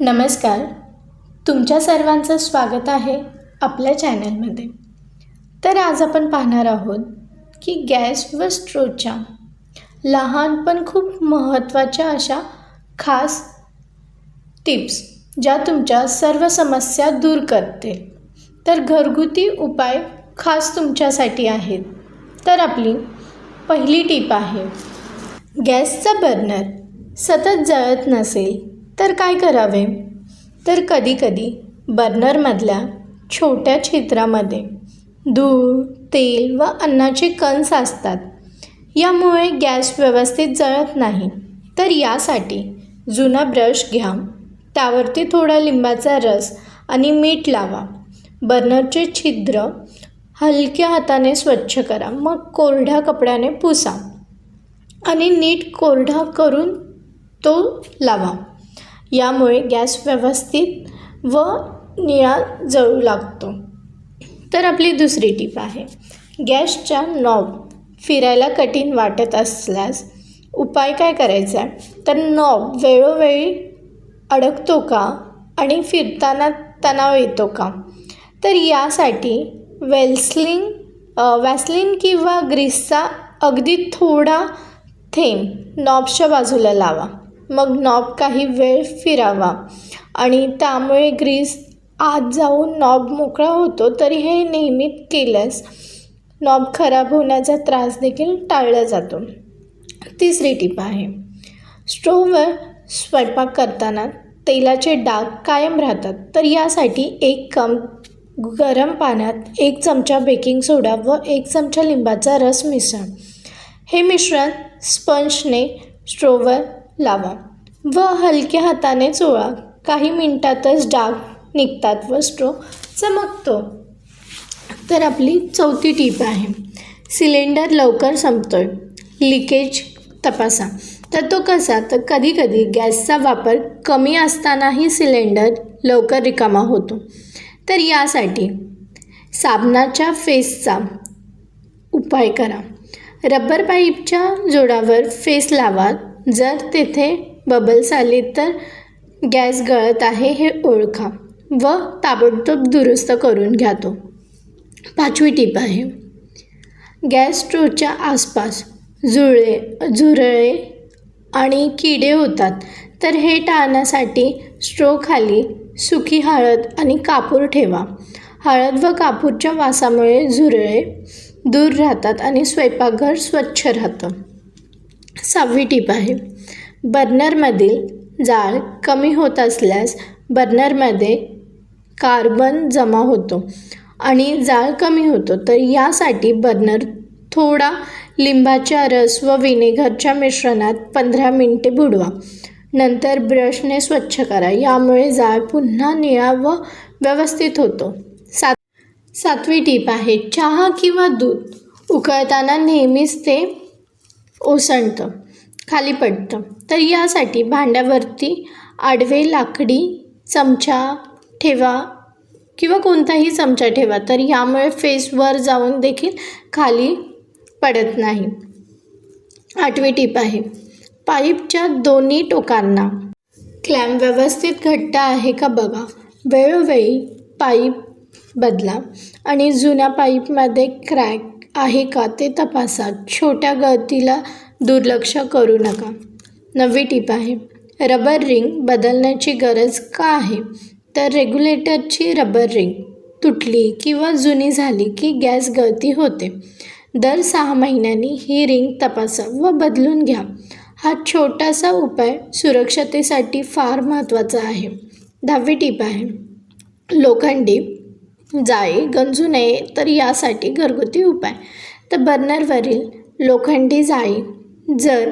नमस्कार. तुमच्या सर्वांचं स्वागत आहे आपल्या चॅनलमध्ये. तर आज आपण पाहणार आहोत की गॅस व स्ट्रोच्या लहान पण खूप महत्त्वाच्या अशा खास टिप्स ज्या तुमच्या सर्व समस्या दूर करतील. तर घरगुती उपाय खास तुमच्यासाठी आहेत. तर आपली पहिली टीप आहे. गॅसचा बर्नर सतत जळत नसेल तर काय करावे? तर कधीकधी बर्नरमधल्या छोट्या छिद्रामध्ये धूळ तेल व अन्नाचे कण साचतात यामुळे गॅस व्यवस्थित जळत नाही. तर यासाठी जुना ब्रश घ्या. त्यावरती थोडा लिंबाचा रस आणि मीठ लावा. बर्नरचे छिद्र हलक्या हाताने स्वच्छ करा. मग कोरड्या कपड्याने पुसा आणि नीट कोरडा करून तो लावा. यामुळे गॅस व्यवस्थित व निळा जळू लागतो. तर आपली दुसरी टीप आहे. गॅसच्या नॉब फिरायला कठीण वाटत असल्यास उपाय काय करायचा? आहे तर नॉब वेळोवेळी अडकतो का आणि फिरताना तणाव येतो का? तर यासाठी वेल्सलिंग वॅसलिन किंवा ग्रीसचा अगदी थोडा थेंब नॉबच्या बाजूला लावा. मग नॉब काही वेळ फिरावा. आणि त्यामुळे ग्रीस आत जाऊन नॉब मोकळा होतो तरी हे नेहमीत केल्यास नॉब खराब होण्याचा त्रास देखील टाळला जातो. तिसरी टीप आहे. स्टोववर स्वयंपाक करताना तेलाचे डाग कायम राहतात तर यासाठी एक कम गरम पाण्यात एक चमचा बेकिंग सोडा व एक चमचा लिंबाचा रस मिसळ. हे मिश्रण स्पंजने स्टोववर लावा. व हलक्या हाताने चोळा. काही मिनटातच डाग निघतात व स्ट्रो चमकतो. तर आपली चौथी टीप आहे. सिलेंडर लवकर संपतोय. लिकेज तपासा. तर तो कसा? तर कधीकधी गॅसचा वापर कमी असतानाही सिलेंडर लवकर रिकामा होतो. तर यासाठी साबणाच्या फेसचा उपाय करा. रबर पाईपच्या जोडावर फेस लावा. जर तेथे बबल्स आली तर गॅस गळत आहे हे ओळखा व ताबडतोब दुरुस्त करून घ्या तो. पाचवी टीप आहे. गॅस स्टोवच्या आसपास जुळे झुरळे आणि किडे होतात. तर हे टाळण्यासाठी स्ट्रोखाली सुकी हळद आणि कापूर ठेवा. हळद व कापूरच्या वासामुळे झुरळे दूर राहतात आणि स्वयंपाकघर स्वच्छ राहतं. सहावी टीप आहे. बर्नरमधील जाळ कमी होत असल्यास बर्नरमध्ये कार्बन जमा होतो आणि जाळ कमी होतो. तर यासाठी बर्नर थोडा लिंबाच्या रस व विनेगरच्या मिश्रणात पंधरा मिनटे बुडवा. नंतर ब्रशने स्वच्छ करा. यामुळे जाळ पुन्हा निळा व व्यवस्थित होतो. सात सातवी टीप आहे. चहा किंवा दूध उकळताना नेहमीच ते ओसंडतं खाली पडतं. तर यासाठी भांड्यावरती आडवे लाकडी चमचा ठेवा किंवा कोणताही चमचा ठेवा. तर यामुळे फेसवर जाऊन देखील खाली पडत नाही. आठवी टीप आहे पाईपच्या दोन्ही टोकांना. क्लॅम व्यवस्थित घट्ट आहे का बघा. वेळोवेळी पाईप बदला आणि जुन्या पाईपमध्ये क्रॅक आहे का ते तपासा. छोट्या गळतीला दुर्लक्ष करू नका. नवी टीप आहे. रबर रिंग बदलण्याची गरज का आहे? तर रेग्युलेटरची रबर रिंग तुटली किंवा जुनी झाली की गॅस गळती होते. दर सहा महिन्यांनी ही रिंग तपासा व बदलून घ्या. हा छोटासा उपाय सुरक्षतेसाठी फार महत्त्वाचा आहे. दहावी टीप आहे. लोखंडी जाळी गंजू नये तर यासाठी घरगुती उपाय. तर बर्नरवरील लोखंडी जाळी जर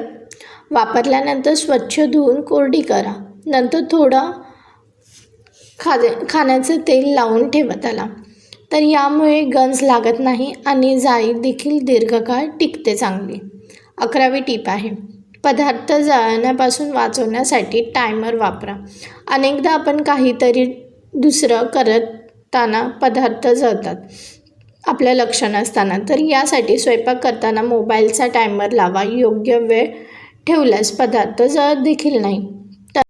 वापरल्यानंतर स्वच्छ धुवून कोरडी करा. नंतर थोडं खा खाण्याचं तेल लावून ठेवा त्याला. तर यामुळे गंज लागत नाही आणि जाळी देखील दीर्घकाळ टिकते चांगली. अकरावी टीप आहे. पदार्थ जळण्यापासून वाचवण्यासाठी टायमर वापरा. अनेकदा आपण काहीतरी दुसरं करत असताना पदार्थ जळतात. आपल्या लक्ष नसताना. तर यासाठी स्वयंपाक करताना मोबाईलचा टायमर लावा. योग्य वेळ ठेवल्यास पदार्थ जळत देखील नाही. तर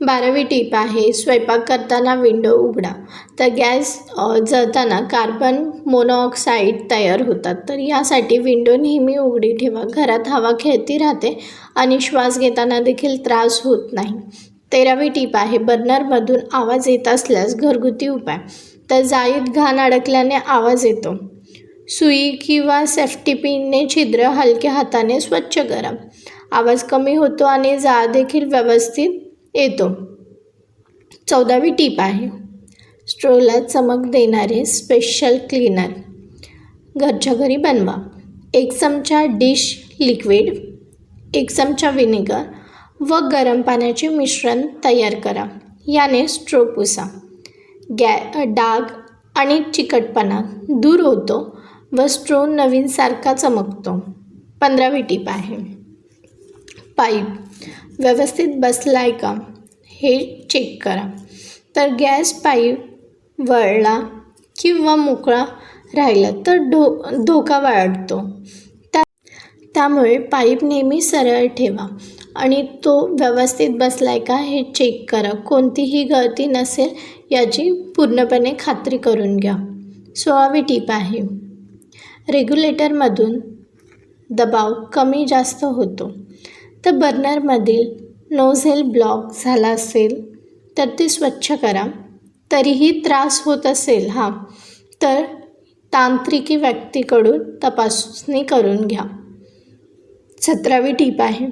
बारावी टीप आहे स्वयंपाक करताना विंडो उघडा. तर गॅस जळताना कार्बन मोनॉक्साईड तयार होतात. तर यासाठी विंडो नेहमी उघडी ठेवा. घरात हवा खेळती राहते आणि श्वास घेताना देखील त्रास होत नाही. तेरावी टीप आहे बर्नरमधून आवाज येत असल्यास घरगुती उपाय. तर जाळीत घाण अडकल्याने आवाज येतो. सुई किंवा सेफ्टी पिनने छिद्र हलक्या हाताने स्वच्छ करा. आवाज कमी होतो आणि जाळ देखील व्यवस्थित येतो. चौदावी टीप आहे. स्ट्रोला चमक देणारे स्पेशल क्लीनर घरच्या घरी बनवा. एक चमचा डिश लिक्विड एक चमचा विनेगर व गरम पाण्याचे मिश्रण तयार करा. याने स्ट्रो पुसा. गॅ डाग आणि चिकटपणा दूर होतो व स्ट्रो नवीनसारखा चमकतो. पंधरावी टीप आहे. पाईप व्यवस्थित बसला आहे का? हे चेक करा. तर गॅस पाईप वळला किंवा मोकळा राहिला तर धो धोका वाढतो. त्या त्यामुळे पाईप नेहमी सरळ ठेवा. आणि तो व्यवस्थित बसला आहे का हे चेक करा. कोणतीही गळती नसेल याची पूर्णपणे खात्री करून घ्या. सोळावी टीप आहे. रेग्युलेटरमधून दबाव कमी जास्त होतो. तर बर्नरमधील नोझेल ब्लॉक झाला असेल तर ते स्वच्छ करा. तरीही त्रास होत असेल हा. तर तांत्रिकी व्यक्तीकडून तपासणी करून घ्या. सतरावी टीप आहे.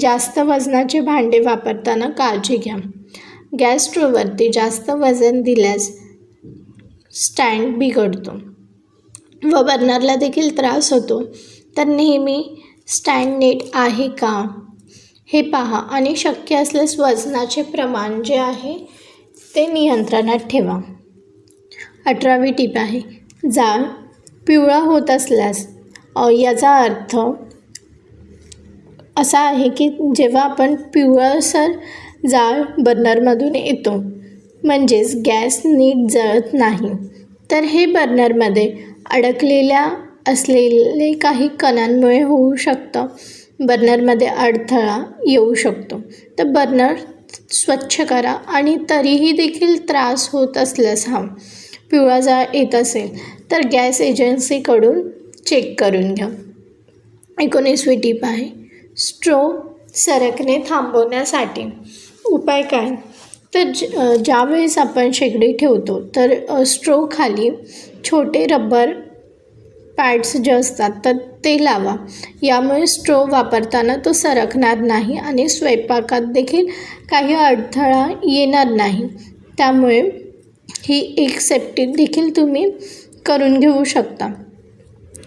जास्त वजनाचे भांडे वापरताना काळजी घ्या. गॅस स्टोवरती जास्त वजन दिल्यास स्टँड बिघडतो व बर्नरला देखील त्रास होतो. तर नेहमी स्टँड नीट आहे का? हे पहा आणि शक्य असल्यास वजनाचे प्रमाण जे आहे ते नियंत्रणात ठेवा. अठरावी टीप आहे. जाळ पिवळा होत असल्यास याचा अर्थ असा आहे की जेव्हा आपण पिवळसर जाळ बर्नरमधून येतो म्हणजेच गॅस नीट जळत नाही तर हे बर्नरमध्ये अडकलेल्या असलेले काही कणांमुळे होऊ शकतं. बर्नरमध्ये अडथळा येऊ शकतो. तर बर्नर स्वच्छ करा आणि तरीही देखील त्रास होत असल्यास हा पिवळा जाळ येत असेल तर गॅस एजन्सीकडून चेक करून घ्या. एकोणीसवी टीप आहे. स्ट्रो सरकणे थांबवण्यासाठी. उपाय काय? तर ज ज्यावेळेस आपण शेगडी ठेवतो तर स्ट्रो खाली छोटे रबर पॅड्स जे असतात तर ते लावा. यामुळे स्ट्रो वापरताना तो सरकणार नाही आणि स्वयंपाकात देखील काही अडथळा येणार नाही. त्यामुळे ही एक सेफ्टी देखील तुम्ही करून घेऊ शकता.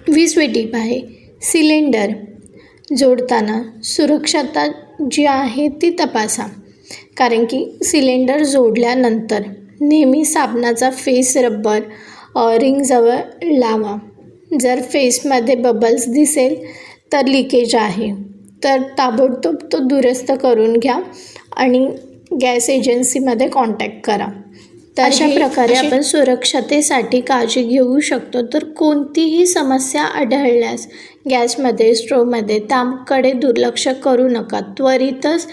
वीसवी टीप आहे. सिलेंडर. जोडताना सुरक्षता जी आहे ती तपासा. कारण की सिलेंडर जोडल्यानंतर नेहमी साबणाचा फेस रबर रिंगजवळ लावा. जर फेसमध्ये बबल्स दिसेल तर लिकेज आहे. तर ताबडतोब तो दुरुस्त करून घ्या आणि गॅस एजन्सीमध्ये कॉन्टॅक्ट करा. तर अशा प्रकारे आपण सुरक्षतेसाठी काळजी घेऊ शकतो. तर कोणतीही समस्या आढळल्यास गॅसमध्ये स्टोवमध्ये त्याकडे दुर्लक्ष करू नका. त्वरितच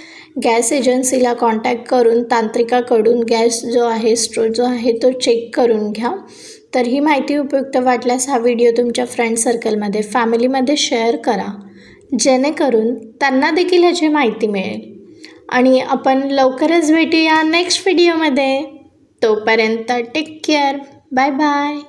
गॅस एजन्सीला कॉन्टॅक्ट करून तांत्रिकाकडून गॅस जो आहे स्टो जो आहे तो चेक करून घ्या. तर ही माहिती उपयुक्त वाटल्यास हा व्हिडिओ तुमच्या फ्रेंड सर्कलमध्ये फॅमिलीमध्ये शेअर करा. जेणेकरून त्यांना देखील ह्याची माहिती मिळेल. आणि आपण लवकरच भेटूया नेक्स्ट व्हिडिओमध्ये. तोपर्यंत टेक केअर बाय बाय